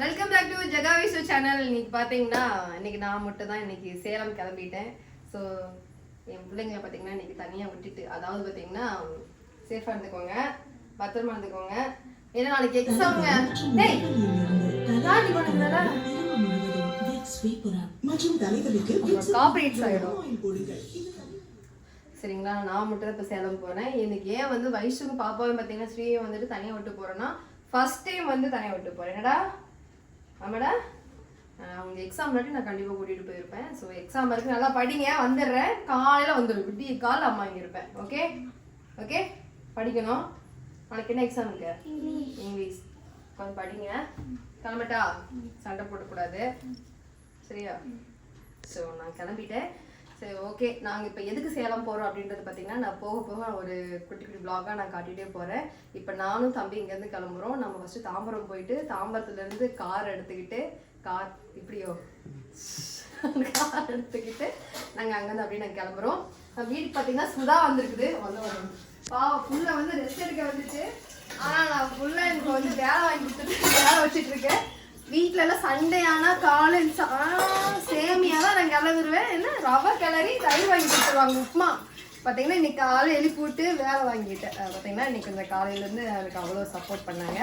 Welcome back to ஜெகாவிசு channel இன்னைக்கு பார்த்தீங்கன்னா இன்னைக்கு நான் மட்டும் தான் இன்னைக்கு சேலம் கிளம்பிட்டேன். ஸோ என் பிள்ளைங்களை பார்த்தீங்கன்னா இன்னைக்கு தனியாக விட்டுட்டு அதாவது பார்த்தீங்கன்னா சேஃபாக இருந்துக்கோங்க. பத்திரமா இருந்துக்கோங்க. ஏன்னா நாளைக்கு எக்ஸாம்ங்க காப்பரேட்ஸ் ஆகிடும் சரிங்களா? நான் மட்டும் தான் இப்போ சேலம் போகிறேன் எனக்கு ஏன் வந்து வயசுக்கு பாப்பாவும் பார்த்தீங்கன்னா ஸ்ரீயை வந்துட்டு தனியாக விட்டு போகிறேன்னா ஃபர்ஸ்ட் டைம் வந்து தனியாக விட்டு போகிறேன் என்னடா? ஆஹ் அவங்க எக்ஸாம் முன்னாடி நான் கண்டிப்பாக கூட்டிகிட்டு போயிருப்பேன். ஸோ எக்ஸாம் வரைக்கும் நல்லா படிங்க. வந்துடுறேன். காலையில் வந்துடும் விட்டி கால் அம்மா இங்கே இருப்பேன். ஓகே ஓகே படிக்கணும். நாளைக்கு என்ன எக்ஸாம் இருக்கு? இங்கிலீஷ் கொஞ்சம் படிங்க. கிளம்பட்டா? சண்டை போடக்கூடாது. சரியா? ஸோ நான் கிளம்பிட்டேன். சரி ஓகே நாங்கள் இப்போ எதுக்கு சேலம் போகிறோம் அப்படின்றது பார்த்தீங்கன்னா நான் போக போக ஒரு குட்டி குட்டி பிளாகாக நான் காட்டிகிட்டே போகிறேன் இப்போ நானும் தம்பி இங்கேருந்து கிளம்புறோம். நம்ம ஃபஸ்ட்டு தாம்பரம் போயிட்டு தாம்பரத்துலேருந்து கார் எடுத்துக்கிட்டு கார் இப்படியோ கார் எடுத்துக்கிட்டு நாங்கள் அங்கேருந்து அப்படியே நாங்கள் கிளம்புறோம். வீடு பார்த்தீங்கன்னா சுதா வந்திருக்குது. வந்து வரும் பாவம் புள்ள வந்து ரெஸ்ட் எடுக்க வந்துச்சு. ஆனால் நான் புள்ள எனக்கு வந்து வேலை வாங்கி கொடுத்துட்டு வேலை வச்சுட்டு இருக்கேன். வீட்ல எல்லாம் சண்டே ஆனா காலையில் சேமியா தான் நான் கிளம்பிடுவேன் என்ன? ரவை கிளறி தயிர் வாங்கி கொடுத்துருவாங்க உப்புமா. பார்த்தீங்கன்னா இன்னைக்கு காலை எழுப்பி விட்டு வேலை வாங்கிட்டேன் பார்த்தீங்கன்னா இன்னைக்கு இந்த காலையிலேருந்து எனக்கு அவ்வளோ சப்போர்ட் பண்ணாங்க.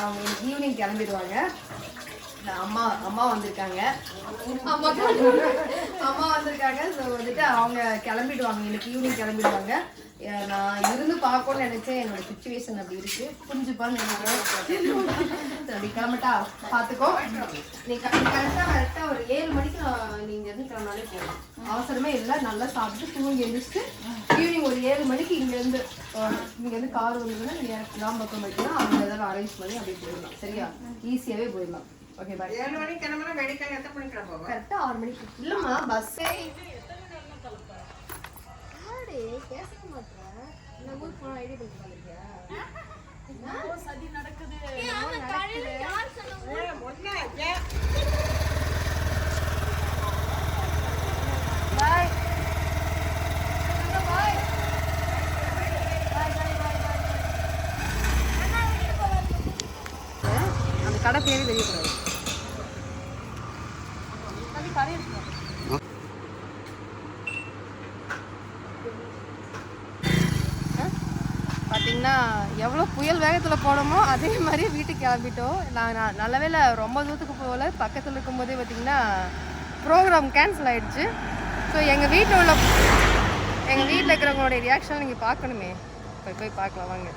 அவங்க ஈவினிங் கிளம்பிடுவாங்க. அம்மா அம்மா வந்திருக்காங்க. அம்மா அம்மா வந்திருக்காங்க. ஸோ வந்துட்டு அவங்க கிளம்பிடுவாங்க. இன்னைக்கு ஈவினிங் கிளம்பிடுவாங்க. நான் இருந்து பார்க்கணும்னு நினச்சேன். என்னோட சுச்சுவேஷன் அப்படி இருக்குது புரிஞ்சுப்பான்னு நினைக்கிறேன். அப்படி கிளம்பட்டா பார்த்துக்கோ நீ கரெக்டாக கரெக்டாக ஒரு ஏழு மணிக்கு நான் நீங்கள் இருந்து கிளம்பினாலே போகலாம் அவசரமே இல்லை. நல்லா சாப்பிட்டு தூங்கி எழுந்திரிச்சிட்டு ஈவினிங் ஒரு ஏழு மணிக்கு இங்கேருந்து இங்கேருந்து கார் வந்ததுன்னா நீங்கள் கிராம பக்கம் போயிட்டுனா அவங்க ஏதாவது அரேஞ்ச் பண்ணி அப்படியே போயிடலாம். சரியா? ஈஸியாகவே போயிடலாம். ஓகே பாய் ஏழு மணிக்கு கிளம்புனா வெடிக்கால் எத்தனை மணிக்கு கிளம்புவோம் கரெக்டாக ஆறு மணிக்கு. இல்லைம்மா பஸ்ஸே பேச மாட்டேன் ஊருக்கு போன ஐடியா பண்ணி வந்திருக்கியா? ஒன்னா ஏன் பாய் அந்த கடை பேரு தெரியக்கூடாது அது கடை இருக்கணும் பார்த்தீங்கன்னா எவ்வளோ புயல் வேகத்தில் போனோமோ அதே மாதிரி வீட்டுக்கு கிளம்பிட்டோம். நான் நான் நல்ல ரொம்ப தூரத்துக்கு போகல. பக்கத்தில் இருக்கும்போதே பார்த்தீங்கன்னா ப்ரோக்ராம் கேன்சல் ஆகிடுச்சு ஸோ எங்கள் வீட்டில் உள்ள எங்கள் வீட்டில் இருக்கிறவங்களோட ரியாக்ஷன் நீங்கள் பார்க்கணுமே. போய் போய் பார்க்கலாம் வாங்க.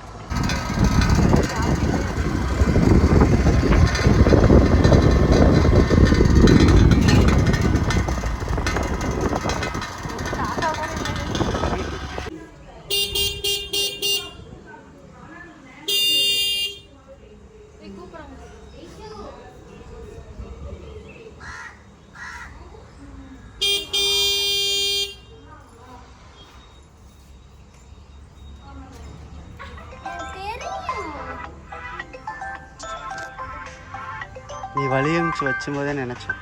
நீ வழியமிச்சு வச்சும்போதே நினச்சேன்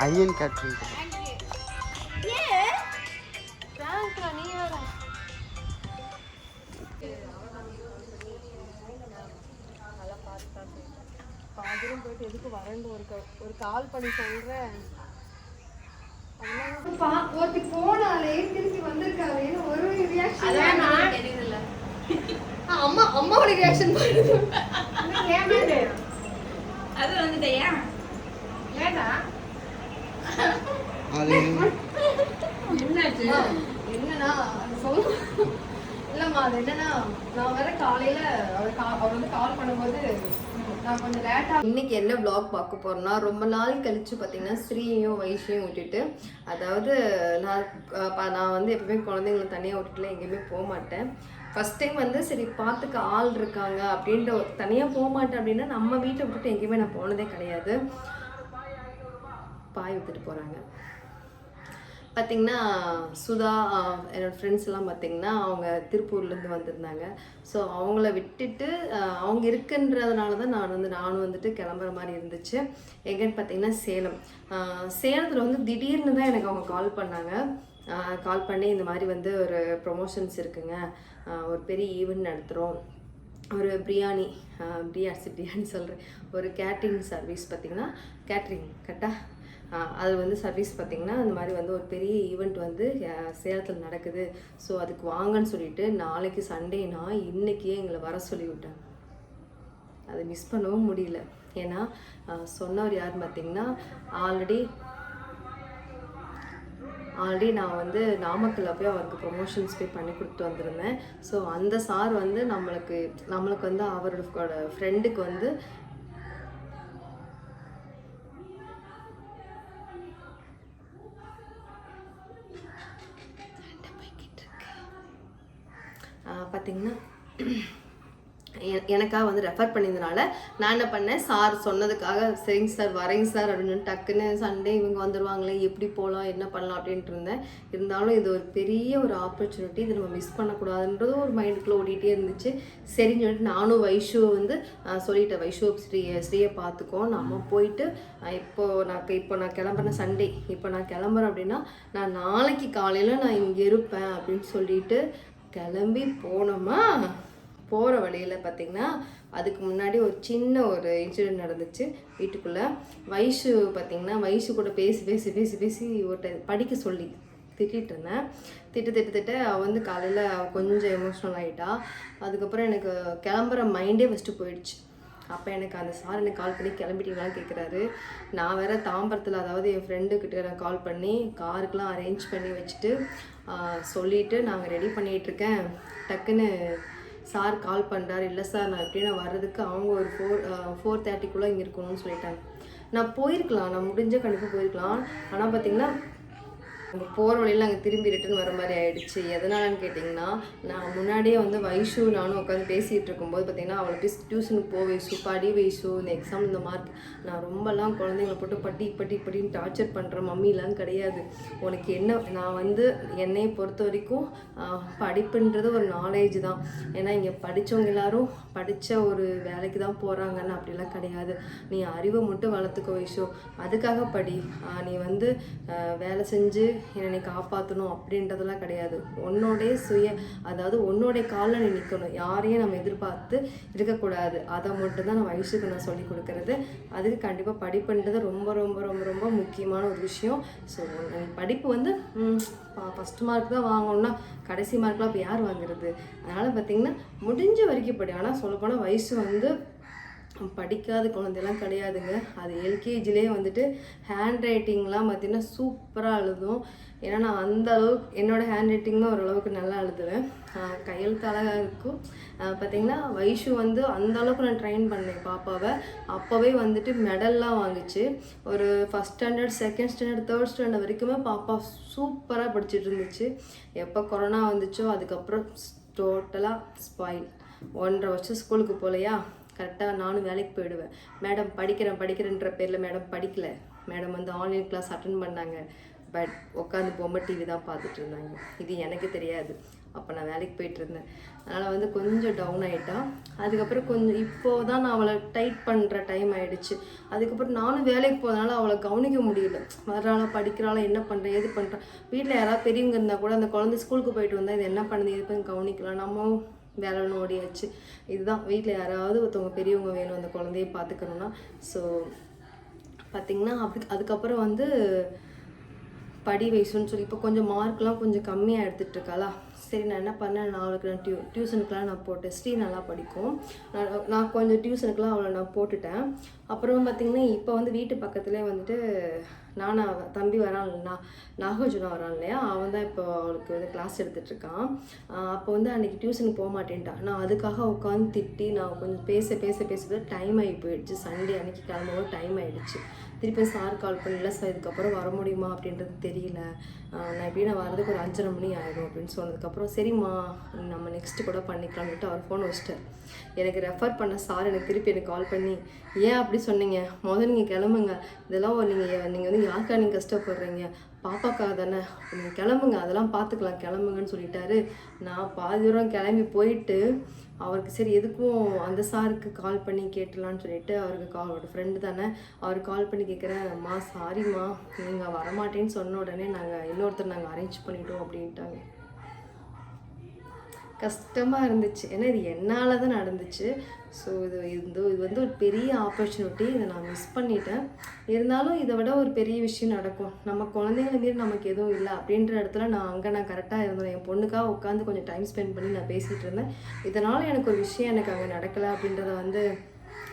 ஐயன் கேட்ரிங் பாதிரம் போயிட்டு எதுக்கு வரேன்னு ஒரு க- ஒரு கால் பண்ணி சொல்றேன். ஒருத்தி போனாலே திருப்பி வந்திருக்காளேன்னு ஒரு ரியாக்ஷன் அம்மா அம்மாவோட ரியாக்ஷன் பண்ணுது அது வந்துட்டேயா ஏடா அது என்னாச்சு என்னன்னா சொல்லு இல்லம்மா அது என்னன்னா நான் வேற காலையில அவர் கா அவர் வந்து கால் பண்ணும்போது நான் கொஞ்சம் இன்னைக்கு என்ன vlog பார்க்க போறோம்னா ரொம்ப நாள் கழிச்சு பார்த்தீங்கன்னா ஸ்ரீயையும் வைஷையும் விட்டுட்டு அதாவது நான் நான் வந்து எப்பவுமே குழந்தைங்களை தனியாக விட்டுட்டுலாம் எங்கேயுமே போக மாட்டேன். ஃபர்ஸ்ட் டைம் வந்து சரி பார்த்துக்க ஆள் இருக்காங்க அப்படின்ற தனியாக போக மாட்டேன் அப்படின்னா நம்ம வீட்டை விட்டுட்டு எங்கேயுமே நான் போனதே கிடையாது. பாய் விட்டுட்டு போகிறாங்க பார்த்தீங்கன்னா சுதா என்னோடய ஃப்ரெண்ட்ஸ் எல்லாம் பார்த்தீங்கன்னா அவங்க திருப்பூர்லேருந்து வந்திருந்தாங்க. ஸோ அவங்கள விட்டுட்டு அவங்க இருக்குன்றதுனால தான் நான் வந்து நானும் வந்துட்டு கிளம்புற மாதிரி இருந்துச்சு. எங்கன்னு பார்த்தீங்கன்னா சேலம். சேலத்தில் வந்து திடீர்னு தான் எனக்கு அவங்க கால் பண்ணாங்க. கால் பண்ணி இந்த மாதிரி வந்து ஒரு ப்ரொமோஷன்ஸ் இருக்குங்க. ஒரு பெரிய ஈவெண்ட் நடத்துகிறோம் ஒரு பிரியாணி பிரியாசி பிரியாணி பிரியாணி சொல்கிறேன் ஒரு கேட்ரிங் சர்வீஸ் பார்த்தீங்கன்னா கேட்ரிங் கரெக்டாக அது வந்து சர்வீஸ் பார்த்தீங்கன்னா அந்த மாதிரி வந்து ஒரு பெரிய ஈவெண்ட் வந்து சேலத்தில் நடக்குது. ஸோ அதுக்கு வாங்கன்னு சொல்லிட்டு நாளைக்கு சண்டேனா இன்றைக்கே எங்களை வர சொல்லிவிட்டாங்க. அதை மிஸ் பண்ணவும் முடியல. ஏன்னா சொன்னவர் யார் பார்த்தீங்கன்னா ஆல்ரெடி ஆல்ரெடி நான் வந்து நாமக்கல்ல போய் அவருக்கு ப்ரொமோஷன்ஸ் போய் பண்ணி கொடுத்து வந்திருந்தேன். ஸோ அந்த சார் வந்து நம்மளுக்கு நம்மளுக்கு வந்து அவரோட ஃப்ரெண்டுக்கு வந்து பார்த்தீங்கன்னா எனக்காக வந்து ரெஃபர் பண்ணியிருந்தனால நான் என்ன பண்ணேன் சார் சொன்னதுக்காக சரிங்க சார் வரேங்க சார் அப்படின்னு டக்குன்னு சண்டே இவங்க வந்துடுவாங்களே எப்படி போகலாம் என்ன பண்ணலாம் அப்படின்ட்டு இருந்தேன். இருந்தாலும் இது ஒரு பெரிய ஒரு ஆப்பர்ச்சுனிட்டி இதை நம்ம மிஸ் பண்ணக்கூடாதுன்றது ஒரு மைண்டுக்குள்ளே ஓடிட்டே இருந்துச்சு. சரின்னு சொல்லிட்டு நானும் வைஷுவை வந்து சொல்லிட்டேன் வைஷு ஸ்ரீ ஸ்ரீயை பார்த்துக்கோ நம்ம போயிட்டு இப்போது இப்போ நான் இப்போ நான் கிளம்புறேன் சண்டே இப்போ நான் கிளம்புறேன் அப்படின்னா நான் நாளைக்கு காலையில் நான் இங்கே இருப்பேன் அப்படின்னு சொல்லிட்டு கிளம்பி போனோமா? போகிற வழியில் பார்த்தீங்கன்னா அதுக்கு முன்னாடி ஒரு சின்ன ஒரு இன்சிடென்ட் நடந்துச்சு. வீட்டுக்குள்ளே வயசு பார்த்தீங்கன்னா வயசு கூட பேசி பேசி பேசி பேசி ஒரு படிக்க சொல்லி திட்டிகிட்டு இருந்தேன். திட்டு திட்டு திட்டு அவள் வந்து காலையில் கொஞ்சம் எமோஷ்னல் ஆகிட்டா அதுக்கப்புறம் எனக்கு கிளம்புற மைண்டே ஃபஸ்ட்டு போயிடுச்சு. அப்போ எனக்கு அந்த சார் எனக்கு கால் பண்ணி கிளம்பிட்டீங்களான்னு கேட்குறாரு நான் வேற தாம்பரத்தில் அதாவது என் ஃப்ரெண்டுக்கிட்ட நான் கால் பண்ணி காருக்கெலாம் அரேஞ்ச் பண்ணி வச்சுட்டு சொல்லிவிட்டு நாங்கள் ரெடி பண்ணிகிட்ருக்கேன் டக்குன்னு சார் கால் பண்ணுறாரு இல்லை சார் நான் எப்படின்னா நான் வர்றதுக்கு அவங்க ஒரு ஃபோர் ஃபோர் தேர்ட்டிக்குள்ளே இங்கே இருக்கணும்னு சொல்லிட்டாங்க. நான் போயிருக்கலாம். நான் முடிஞ்ச கண்டிப்பாக போயிருக்கலாம். ஆனால் பார்த்தீங்கன்னா அங்கே போகிற வழியில் அங்கே திரும்பி ரிட்டன் வர மாதிரி ஆயிடுச்சு. எதனாலன்னு கேட்டிங்கன்னா நான் முன்னாடியே வந்து வைஷு நானும் உட்காந்து பேசிகிட்டு இருக்கும்போது பார்த்தீங்கன்னா அவளை போய் டியூஷனுக்கு போ வைஷு படி வைஷு இந்த எக்ஸாம் இந்த மார்க் நான் ரொம்பலாம் குழந்தைங்கள போட்டு பட்டி பட்டி பட்டின்னு டார்ச்சர் பண்ணுற மம்மிலாம் கிடையாது. உனக்கு என்ன நான் வந்து என்னை பொறுத்த வரைக்கும் படிப்புன்றது ஒரு நாலேஜ் தான். ஏன்னா இங்கே படித்தவங்க எல்லாரும் படித்த ஒரு வேலைக்கு தான் போகிறாங்கன்னு அப்படிலாம் கிடையாது. நீ அறிவை மட்டும் வளர்த்துக்கோ வைஷு. அதுக்காக படி. நீ வந்து வேலை செஞ்சு என்னை காப்பாற்றணும் அப்படின்றதெல்லாம் கிடையாது. உன்னோடைய சுய அதாவது உன்னோடைய காலில் நீ நிற்கணும் யாரையும் நம்ம எதிர்பார்த்து இருக்கக்கூடாது. அதை மட்டும் தான் வயசுக்கு நான் சொல்லி கொடுக்கறது. அதுக்கு கண்டிப்பாக படிப்புன்றது ரொம்ப ரொம்ப ரொம்ப ரொம்ப முக்கியமான ஒரு விஷயம். ஸோ படிப்பு வந்து ஃபஸ்ட் மார்க் தான் வாங்கணும்னா கடைசி மார்க்லாம் இப்போ யார் வாங்குறது? அதனால் பார்த்திங்கன்னா முடிஞ்ச வரைக்கும் படி ஆனால் சொல்லப்போனால் வயசு வந்து படிக்காத குழந்தைலாம் கிடையாதுங்க. அது எல்கேஜிலேயே வந்துட்டு ஹேண்ட் ரைட்டிங்லாம் பார்த்தீங்கன்னா சூப்பராக எழுதும் ஏன்னா நான் அந்த அளவுக்கு என்னோட ஹேண்ட் ரைட்டிங்கும் ஓரளவுக்கு நல்லா எழுதுவேன் கையெழுத்து அழகாக இருக்கும். பார்த்தீங்கன்னா வைஷு வந்து அந்த அளவுக்கு நான் ட்ரெயின் பண்ணேன் பாப்பாவை. அப்போவே வந்துட்டு மெடல்லாம் வாங்குச்சு. ஒரு first standard second standard third standard வரைக்குமே பாப்பா சூப்பராக படிச்சுட்டு இருந்துச்சு. எப்போ கொரோனா வந்துச்சோ அதுக்கப்புறம் டோட்டலாக ஸ்பாயில் ஒன்றரை வருஷம் ஸ்கூலுக்கு போகலையா கரெக்டாக நானும் வேலைக்கு போயிடுவேன். மேடம் படிக்கிறேன் படிக்கிறேன்ற பேரில் மேடம் படிக்கல. மேடம் வந்து ஆன்லைன் கிளாஸ் அட்டன் பண்ணாங்க. பட் உட்காந்து பொம்மை டிவி தான் பார்த்துட்டு இருந்தாங்க. இது எனக்கு தெரியாது. அப்போ நான் வேலைக்கு போயிட்டு இருந்தேன். அதனால் வந்து கொஞ்சம் டவுன் ஆகிட்டா அதுக்கப்புறம் கொஞ்சம் இப்போ தான் நான் அவளை டைட் பண்ணுற டைம் ஆகிடுச்சு அதுக்கப்புறம் நானும் வேலைக்கு போகிறதுனால அவளை கவனிக்க முடியல. வர்றாளா படிக்கிறாளா என்ன பண்ணுறேன் எது பண்ணுறேன் வீட்டில் யாராவது பெரியவங்க இருந்தால் கூட அந்த குழந்தை ஸ்கூலுக்கு போயிட்டு வந்தால் இது என்ன பண்ணுது? எது பண்ணி கவனிக்கலாம் நம்ம வேலைன்னு ஓடியாச்சு. இதுதான். வீட்டில் யாராவது ஒருத்தவங்க பெரியவங்க வேணும் அந்த குழந்தைய பார்த்துக்கணுன்னா ஸோ பார்த்திங்கன்னா அப்படி அதுக்கப்புறம் வந்து படி வயசுன்னு சொல்லி இப்போ கொஞ்சம் மார்க்லாம் கொஞ்சம் கம்மியாக எடுத்துகிட்டு இருக்காளா? சரி நான் என்ன பண்ணேன் நான் அவளுக்கு நான் டியூ டியூஷனுக்குலாம் நான் போட்டேன் ஸ்ரீ நல்லா படிக்கும். நான் நான் கொஞ்சம் டியூஷனுக்குலாம் அவளை நான் போட்டுட்டேன். அப்புறம் பார்த்திங்கன்னா இப்போ வந்து வீட்டு பக்கத்துலேயே வந்துட்டு நானா தம்பி வரான் நான் நாகார்ஜுனா வரான் இல்லையா? அவன் தான் இப்போ அவளுக்கு வந்து கிளாஸ் எடுத்துகிட்டு இருக்கான் அப்போ வந்து அன்றைக்கி டியூஷனுக்கு போக மாட்டேன்ட்டான் நான் அதுக்காக உட்காந்து திட்டி நான் கொஞ்சம் பேச பேச பேச டைம் ஆகி போயிடுச்சு. சண்டே அன்னைக்கு கிளம்பவும் டைம் ஆகிடுச்சு திருப்பி சார் கால் பண்ணல சார் இதுக்கப்புறம் வர முடியுமா அப்படின்றது தெரியல. நான் எப்படி நான் வர்றதுக்கு ஒரு அஞ்சரை மணி ஆகிடும் அப்படின்னு சொன்னதுக்கப்புறம் சரிம்மா நம்ம நெக்ஸ்ட்டு கூட பண்ணிக்கலாம்னுட்டு அவர் ஃபோன் வச்சிட்டார். எனக்கு ரெஃபர் பண்ண சார் எனக்கு திருப்பி எனக்கு கால் பண்ணி ஏன் அப்படி சொன்னீங்க? முதல்ல நீங்கள் கிளம்புங்க. இதெல்லாம் நீங்கள் நீங்கள் வந்து யாருக்கா நீங்கள் கஷ்டப்படுறீங்க? பாப்பாக்காக தானே நீங்கள் கிளம்புங்க. அதெல்லாம் பார்த்துக்கலாம் கிளம்புங்கன்னு சொல்லிட்டாரு. நான் பாதி தூரம் கிளம்பி போயிட்டு அவருக்கு சரி எதுக்கும் அந்த சாருக்கு கால் பண்ணி கேட்டலான்னு சொல்லிட்டு அவருக்கு கால் அவரோட ஃப்ரெண்டு தானே அவர் கால் பண்ணி கேட்குறேன் அம்மா சாரிம்மா நீங்கள் வரமாட்டேன்னு சொன்ன உடனே நாங்கள் இன்னொருத்தர் நாங்கள் அரேஞ்ச் பண்ணிட்டோம் அப்படின்ட்டாங்க. கஷ்டமாக இருந்துச்சு. ஏன்னா இது என்னால் தான் நடந்துச்சு. ஸோ இது இந்த இது வந்து ஒரு பெரிய ஆப்பர்ச்சுனிட்டி இதை நான் மிஸ் பண்ணிட்டேன். இருந்தாலும் இதை விட ஒரு பெரிய விஷயம் நடக்கும். நம்ம குழந்தைங்கள மீறி நமக்கு எதுவும் இல்லை அப்படின்ற இடத்துல நான் அங்கே நான் கரெக்டாக இருந்தேன். என் பொண்ணுக்காக உட்காந்து கொஞ்சம் டைம் ஸ்பெண்ட் பண்ணி நான் பேசிகிட்டு இருந்தேன். இதனால் எனக்கு ஒரு விஷயம் எனக்கு அங்கே நடக்கலை அப்படின்றத வந்து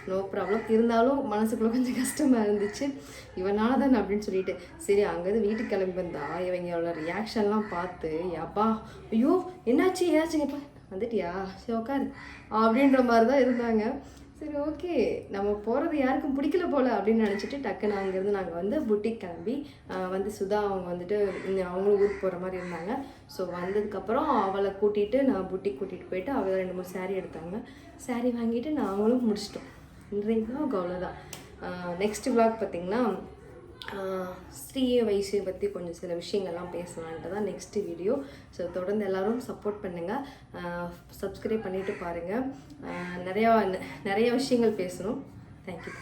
நோ ப்ராப்ளம் இருந்தாலும் மனசுக்குள்ளே கொஞ்சம் கஷ்டமாக இருந்துச்சு. இவனால தான் அப்படின்னு சொல்லிட்டு சரி அங்கேருந்து வீட்டுக்கு கிளம்பி வந்தா இவங்களோட ரியாக்ஷன்லாம் பார்த்து அப்பா ஐயோ என்னாச்சு? ஏதாச்சுங்கப்பா வந்துட்டியா? சரி உட்காரு அப்படின்ற மாதிரி தான் இருந்தாங்க. சரி ஓகே. நம்ம போகிறது யாருக்கும் பிடிக்கல போல் அப்படின்னு நினச்சிட்டு டக்குன்னு அங்கேருந்து நாங்கள் வந்து புட்டிக் கிளம்பி வந்து சுதா அவங்க வந்துட்டு அவங்களும் ஊருக்கு போகிற மாதிரி இருந்தாங்க. ஸோ வந்ததுக்கப்புறம் அவளை கூட்டிகிட்டு நான் புட்டிக் கூட்டிகிட்டு போயிட்டு அவள் ரெண்டு மூணு saree எடுத்தாங்க. Saree வாங்கிட்டு நாங்களும் முடிச்சிட்டோம். இன்றைக்கு தான் அவ்வளோதான் நெக்ஸ்ட் vlog பார்த்திங்கன்னா ஸ்ரீய வயசை பற்றி கொஞ்சம் சில விஷயங்கள்லாம் பேசலான்ட்டு தான் நெக்ஸ்ட் வீடியோ ஸோ தொடர்ந்து எல்லாரும் சப்போர்ட் பண்ணுங்கள் சப்ஸ்கிரைப் பண்ணிவிட்டு பாருங்கள் நிறையா நிறைய விஷயங்கள் பேசணும். தேங்க்யூ